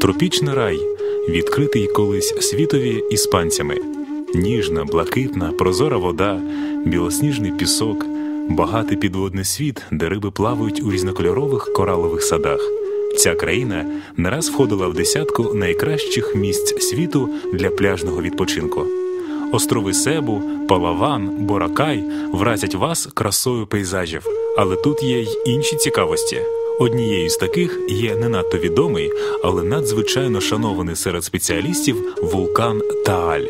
Тропічний рай, відкритий колись світові іспанцями. Ніжна, блакитна, прозора вода, білосніжний пісок, багатий підводний світ, де риби плавають у різнокольорових коралових садах. Ця країна не раз входила в десятку найкращих місць світу для пляжного відпочинку. Острови Себу, Палаван, Боракай вразять вас красою пейзажів, але тут є й інші цікавості. Однією з таких є не надто відомий, але надзвичайно шанований серед спеціалістів вулкан Тааль.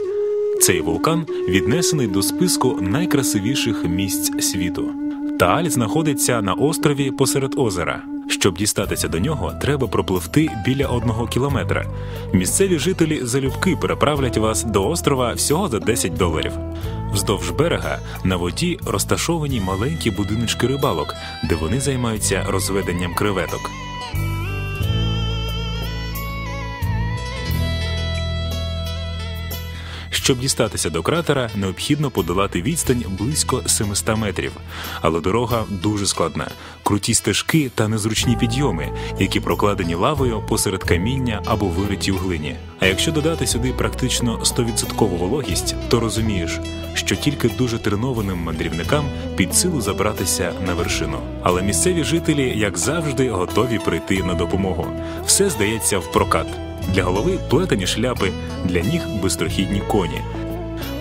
Цей вулкан віднесений до списку найкрасивіших місць світу. Тааль знаходиться на острові посеред озера. Щоб дістатися до нього, треба пропливти біля одного кілометра. Місцеві жителі залюбки переправлять вас до острова всього за 10 доларів. Вздовж берега на воді розташовані маленькі будиночки рибалок, де вони займаються розведенням креветок. Щоб дістатися до кратера, необхідно подолати відстань близько 700 метрів, але дорога дуже складна, круті стежки та незручні підйоми, які прокладені лавою посеред каміння або вириті в глині. А якщо додати сюди практично 100% вологість, то розумієш, що тільки дуже тренованим мандрівникам під силу забратися на вершину. Але місцеві жителі, як завжди, готові прийти на допомогу. Все здається в прокат. Для голови плетені шляпи, для ніг бистрохідні коні.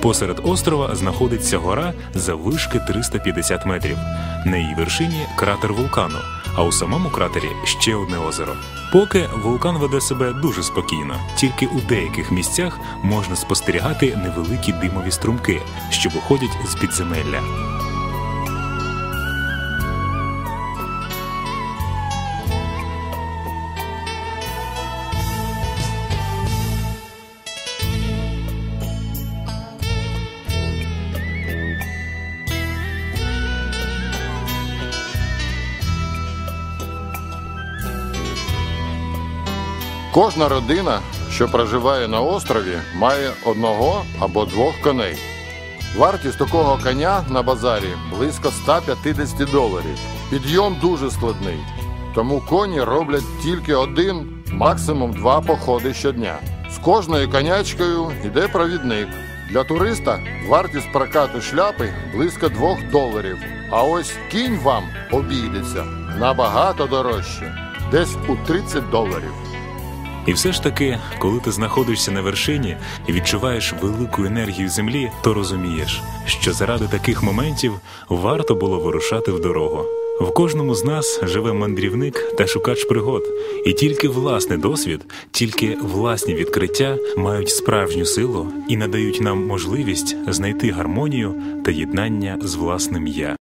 Посеред острова знаходиться гора заввишки 350 метрів. На її вершині кратер вулкану, а у самому кратері ще одне озеро. Поки вулкан веде себе дуже спокійно, тільки у деяких місцях можна спостерігати невеликі димові струмки, що виходять з підземелля. Кожна родина, що проживає на острові, має одного або двох коней. Вартість такого коня на базарі близько 150 доларів. Підйом дуже складний, тому коні роблять тільки один, максимум два походи щодня. З кожною конячкою йде провідник. Для туриста вартість прокату шляпи близько 2 доларів. А ось кінь вам обійдеться набагато дорожче, десь у 30 доларів. І все ж таки, коли ти знаходишся на вершині і відчуваєш велику енергію землі, то розумієш, що заради таких моментів варто було вирушати в дорогу. В кожному з нас живе мандрівник та шукач пригод, і тільки власний досвід, тільки власні відкриття мають справжню силу і надають нам можливість знайти гармонію та єднання з власним я.